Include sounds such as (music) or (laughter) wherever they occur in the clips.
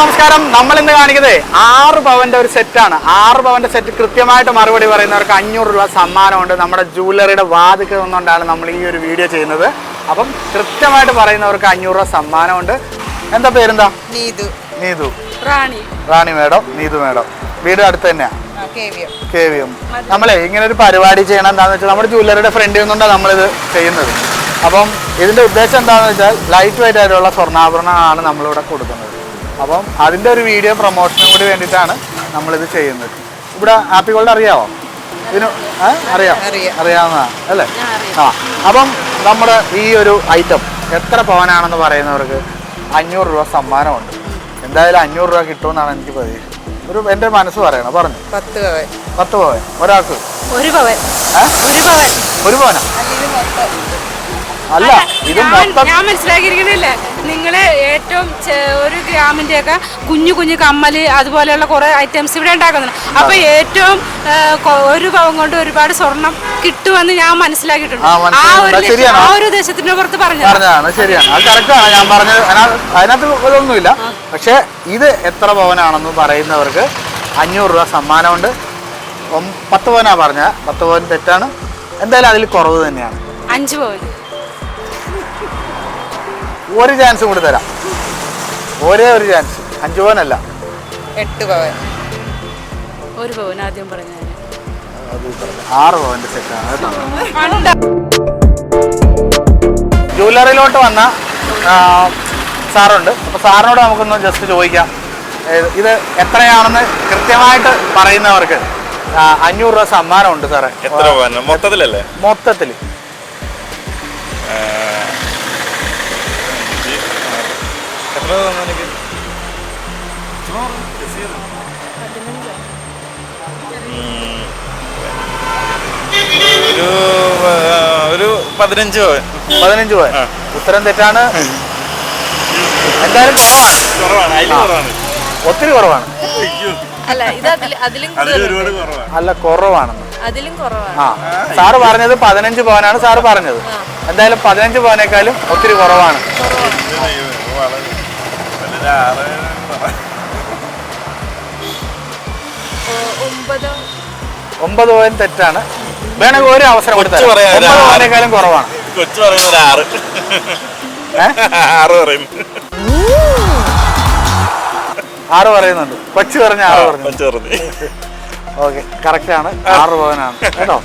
നമസ്കാരം. നമ്മൾ ഇന്ന് കാണിക്കുന്നത് ആറ് പവന്റെ ഒരു സെറ്റാണ് ആറ് പവന്റെ സെറ്റ് കൃത്യമായിട്ട് മറുപടി പറയുന്നവർക്ക് അഞ്ഞൂറ് രൂപ സമ്മാനമുണ്ട്. നമ്മുടെ ജൂവലറിയുടെ വാതിക്കൽ നിന്നുകൊണ്ടാണ് നമ്മൾ ഈ ഒരു വീഡിയോ ചെയ്യുന്നത്. അപ്പം കൃത്യമായിട്ട് പറയുന്നവർക്ക് അഞ്ഞൂറ് രൂപ സമ്മാനമുണ്ട്. എന്താ പേരെന്താ? നീതു. നീതു. റാണി. Rani madam Neethu madam. വീട് അടുത്ത് തന്നെയാ K V M K V M നമ്മളെ ഇങ്ങനെ ഒരു പരിപാടി ചെയ്യണം എന്താണെന്ന് വെച്ചാൽ നമ്മുടെ ജൂവലറിയുടെ ഫ്രണ്ടിൽ നിന്നുകൊണ്ടാണ് നമ്മളിത് ചെയ്യുന്നത്. അപ്പം ഇതിന്റെ ഉദ്ദേശം എന്താണെന്ന് വെച്ചാൽ ലൈറ്റ് വെയിറ്റ് ആയിട്ടുള്ള സ്വർണാഭരണമാണ് നമ്മളിവിടെ കൊടുക്കുന്നത്. അപ്പം അതിന്റെ ഒരു വീഡിയോ പ്രൊമോഷനും കൂടി വേണ്ടിയിട്ടാണ് നമ്മളിത് ചെയ്യുന്നത്. ഇവിടെ ആപ്പി ഗോൾഡ് അറിയാവോ? ഇതിന് അറിയാം. അറിയാവുന്നതാണ് അല്ലേ? ആ അപ്പം നമ്മുടെ ഈ ഒരു ഐറ്റം എത്ര പവനാണെന്ന് പറയുന്നവർക്ക് അഞ്ഞൂറ് രൂപ സമ്മാനമുണ്ട്. എന്തായാലും അഞ്ഞൂറ് രൂപ കിട്ടുമെന്നാണ് എനിക്ക് പ്രതീക്ഷ ഒരു എന്റെ മനസ്സ് പറയണം പറഞ്ഞു. പത്ത് പവൻ. പത്ത് പവൻ. ഒരാൾക്ക്? ഒരു പവൻ. ഒരു പവൻ. ഒരു പവനാ? അല്ല ഇത് ഞാൻ മനസ്സിലാക്കിയിരിക്കണില്ലേ നിങ്ങൾ ഏറ്റവും ഒരു ഗ്രാമിന്റെ ഒക്കെ കുഞ്ഞു കുഞ്ഞു കമ്മൽ അതുപോലെയുള്ള കുറെ ഐറ്റംസ് ഇവിടെ ഉണ്ടാക്കുന്നുണ്ട്. അപ്പൊ ഏറ്റവും ഒരു പവൻ കൊണ്ട് ഒരുപാട് സ്വർണം കിട്ടുമെന്ന് ഞാൻ മനസ്സിലാക്കിയിട്ടുണ്ട്. ആ, ഒരു ആ ഒരു പുറത്ത് പറഞ്ഞു പറഞ്ഞതാണ് ശരിയാണ്. അത് കറക്റ്റാണ് ഞാൻ പറഞ്ഞത് അതിനകത്ത് അതിനകത്ത് ഇതൊന്നുമില്ല. പക്ഷേ ഇത് എത്ര പവനാണെന്ന് പറയുന്നവർക്ക് അഞ്ഞൂറ് രൂപ സമ്മാനമുണ്ട്. പത്ത് പവനാ പറഞ്ഞ പത്ത് പവൻ തെറ്റാണ്. എന്തായാലും അതിൽ കുറവ് തന്നെയാണ്. അഞ്ചു പവൻ ഒരു ചാൻസ് കൂടി തരാം. ഒരേ ഒരു ചാൻസ് അഞ്ചു പവനല്ല എട്ട് പവൻ. ഒരു പവൻ ആദ്യം പറഞ്ഞു ആറ് പവന്റെ സെറ്റാണ് ജ്വല്ലറിയിലോട്ട് വന്ന സാറുണ്ട്. അപ്പോൾ സാറിനോട് നമുക്കൊന്ന് ജസ്റ്റ് ചോദിക്കാം. ഇത് എത്രയാണെന്ന് കൃത്യമായിട്ട് പറയുന്നവർക്ക് അഞ്ഞൂറ് രൂപ സമ്മാനമുണ്ട് സാറേ. എത്ര പവന്? മൊത്തത്തിലല്ലേ? മൊത്തത്തിൽ ഒരു ഒരു പതിനഞ്ച് പവൻ പതിനഞ്ച് രൂപ ഉത്തരം തെറ്റാണ്. എന്തായാലും കുറവാണ് കുറവാണ് അതിൽ കുറവാണ്. ഒത്തിരി കുറവാണ്. അല്ല ഇത് അതിൽ അതിലും കുറവാണ്. അല്ല കുറവാണെന്ന് അതിലും കുറവാണ്. ആ. സാറ് പറഞ്ഞത് പതിനഞ്ച് പവനാണ് സാറ് പറഞ്ഞത്. എന്തായാലും പതിനഞ്ച് പവനേക്കാളും ഒത്തിരി കുറവാണ് വളരെ ഒരു ആറ് പറ. ഒമ്പതോ. ഒമ്പത് പോയിന്റ് തെറ്റാണ്. വേണമെങ്കിൽ ഒരു അവസരം കൊടുത്താൽ കൊച്ചു പറയാം, കുറവാണ്. കൊച്ചു പറയുന്നത് ആറ്? ആറ് പറയും. ആറ് പറയുന്നുണ്ട്. കൊച്ചു പറഞ്ഞ ആറ് പറഞ്ഞു. കൊച്ചു പറഞ്ഞു. ഓക്കെ കറക്റ്റ് ആണ്. ആറ് പവനാണ്. കേട്ടോ?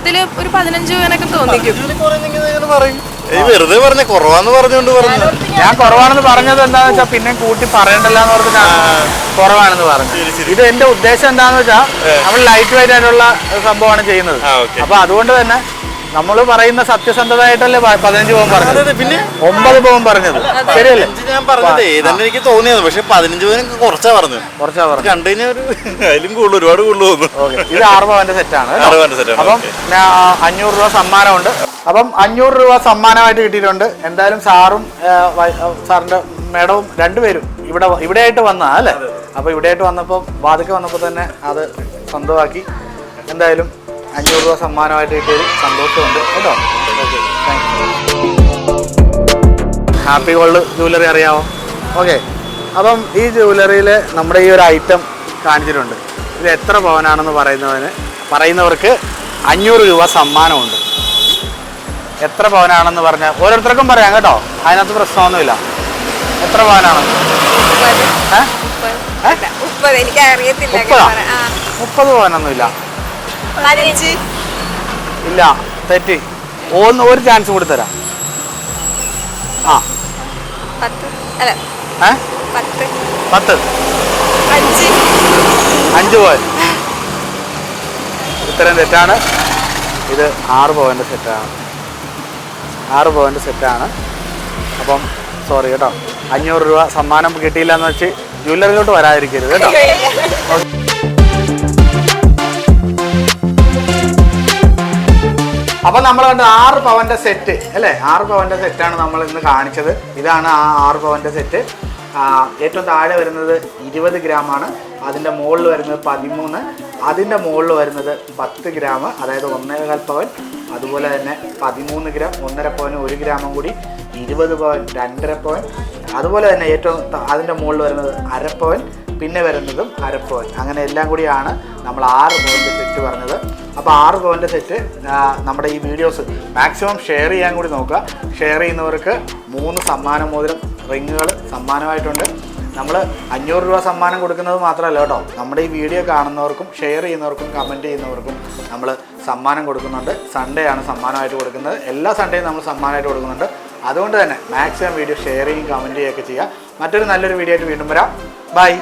ഇതിൽ ഒരു പതിനഞ്ച് പവനൊക്കെ തോന്നിക്കും. ഈ വെറുതെ പറഞ്ഞ കുറവാന്ന് പറഞ്ഞോണ്ട് പറഞ്ഞു. ഞാൻ കുറവാണെന്ന് പറഞ്ഞത് എന്താന്ന് വെച്ചാ പിന്നെ കൂട്ടി പറയണ്ടല്ലോ എന്ന് പറഞ്ഞിട്ടാണ് കുറവാണെന്ന് പറഞ്ഞു. ഇത് എന്റെ ഉദ്ദേശം എന്താന്ന് വെച്ചാൽ നമ്മൾ ലൈറ്റ് വെയിറ്റ് ആയിട്ടുള്ള സംഭവമാണ് ചെയ്യുന്നത്. അപ്പൊ അതുകൊണ്ട് തന്നെ നമ്മൾ പറയുന്ന സത്യസന്ധതയായിട്ടല്ലേ പതിനഞ്ച് പോകും പറഞ്ഞത്? പിന്നെ? ഒമ്പത് പോകും പറഞ്ഞത്. ശരിയല്ലേ? ഞാൻ പറഞ്ഞത് ഏതാണ്ട് എനിക്ക് തോന്നിയത്. പക്ഷെ പതിനഞ്ച് കുറച്ചാ പറഞ്ഞത്. കുറച്ചാ പറഞ്ഞു കണ്ടു കഴിഞ്ഞാൽ ഒരു (laughs) അതിലും കൂടുതൽ ഒരുപാട് കൂടുതൽ തോന്നുന്നു. ഇത് ആറ് പവന്റെ സെറ്റാണ്. ആറ് പവന്റെ set അപ്പം അഞ്ഞൂറ് രൂപ സമ്മാനമുണ്ട്. അപ്പം അഞ്ഞൂറ് രൂപ സമ്മാനമായിട്ട് കിട്ടിയിട്ടുണ്ട്. എന്തായാലും സാറും സാറിന്റെ മേഡവും രണ്ടുപേരും ഇവിടെ ഇവിടെ ഇവിടെയായിട്ട് വന്നാ അല്ലേ? അപ്പൊ ഇവിടെയായിട്ട് വന്നപ്പോൾ വാതിക്ക വന്നപ്പോൾ തന്നെ അത് സ്വന്തമാക്കി. എന്തായാലും അഞ്ഞൂറ് രൂപ സമ്മാനമായിട്ട് കിട്ടിയത് സന്തോഷമുണ്ട്. കേട്ടോ? Okay thank happy gold jewellery അറിയാമോ ഓക്കെ അപ്പം ഈ ജ്വല്ലറിയിൽ നമ്മുടെ ഈ ഒരു ഐറ്റം കാണിച്ചിട്ടുണ്ട്. ഇത് എത്ര പവനാണെന്ന് പറയുന്നവന് പറയുന്നവർക്ക് അഞ്ഞൂറ് രൂപ സമ്മാനമുണ്ട്. എത്ര പവനാണെന്ന് പറഞ്ഞാൽ ഓരോരുത്തർക്കും പറയാം കേട്ടോ. അതിനകത്ത് പ്രശ്നമൊന്നുമില്ല. എത്ര പവനാണ്? മുപ്പത് പവനൊന്നുമില്ല. പതിനഞ്ച് ഇല്ല തെറ്റ്. ഒന്ന് ഒരു ചാൻസ് കൂടി തരാം. ആ. പത്ത്. അല്ല. ഏ? പത്ത്. പത്ത്. അഞ്ച്. അഞ്ച് പവൻ ഉത്തരം തെറ്റാണ്. ഇത് ആറ് പോയിന്റ് സെറ്റാണ്. ആറ് പോയിന്റ് സെറ്റാണ്. അപ്പം സോറി കേട്ടോ. അഞ്ഞൂറ് രൂപ സമ്മാനം കിട്ടിയില്ല എന്ന് വെച്ച് ജ്വല്ലറിയിലോട്ട് വരാതിരിക്കരുത് കേട്ടോ. അപ്പൊ നമ്മൾ കണ്ട ആറ് പവന്റെ സെറ്റ് അല്ലേ? ആറ് പവന്റെ സെറ്റാണ് നമ്മൾ ഇന്ന് കാണിച്ചത്. ഇതാണ് ആ ആറ് പവന്റെ സെറ്റ് ഏറ്റവും താഴെ വരുന്നത് ഇരുപത് ആണ്. അതിന്റെ മുകളിൽ വരുന്നത് പതിമൂന്ന്. അതിന്റെ മുകളിൽ വരുന്നത് പത്ത് ഗ്രാം അതായത് ഒന്നേകാൽ പവൻ. അതുപോലെ തന്നെ പതിമൂന്ന് ഗ്രാം ഒന്നര പവന് ഒരു ഗ്രാമും കൂടി ഇരുപത് പവൻ രണ്ടര പവൻ. അതുപോലെ തന്നെ ഏറ്റവും അതിന്റെ മുകളിൽ വരുന്നത് അരപ്പവൻ പിന്നെ വരുന്നതും അരപ്പവൻ. അങ്ങനെ എല്ലാം കൂടിയാണ് നമ്മൾ ആറ് പോയിന്റ് സെറ്റ് പറഞ്ഞത്. അപ്പോൾ ആറ് പോയിന്റ് സെറ്റ് നമ്മുടെ ഈ വീഡിയോസ് മാക്സിമം ഷെയർ ചെയ്യാൻ കൂടി നോക്കുക. ഷെയർ ചെയ്യുന്നവർക്ക് മൂന്ന് സമ്മാന മോതിരം റിങ്ങുകൾ സമ്മാനമായിട്ടുണ്ട്. നമ്മൾ അഞ്ഞൂറ് രൂപ സമ്മാനം കൊടുക്കുന്നത് മാത്രമല്ല കേട്ടോ. നമ്മുടെ ഈ വീഡിയോ കാണുന്നവർക്കും ഷെയർ ചെയ്യുന്നവർക്കും കമന്റ് ചെയ്യുന്നവർക്കും നമ്മൾ സമ്മാനം കൊടുക്കുന്നുണ്ട്. സൺഡേ ആണ് സമ്മാനമായിട്ട് കൊടുക്കുന്നത്. എല്ലാ സൺഡേയും നമ്മൾ സമ്മാനമായിട്ട് കൊടുക്കുന്നുണ്ട്. അതുകൊണ്ട് തന്നെ മാക്സിമം വീഡിയോ ഷെയർ ചെയ്യും കമന്റ് ചെയ്യുകയൊക്കെ ചെയ്യുക. മറ്റൊരു നല്ലൊരു വീഡിയോ ആയിട്ട് വീണ്ടും വരാം. ബൈ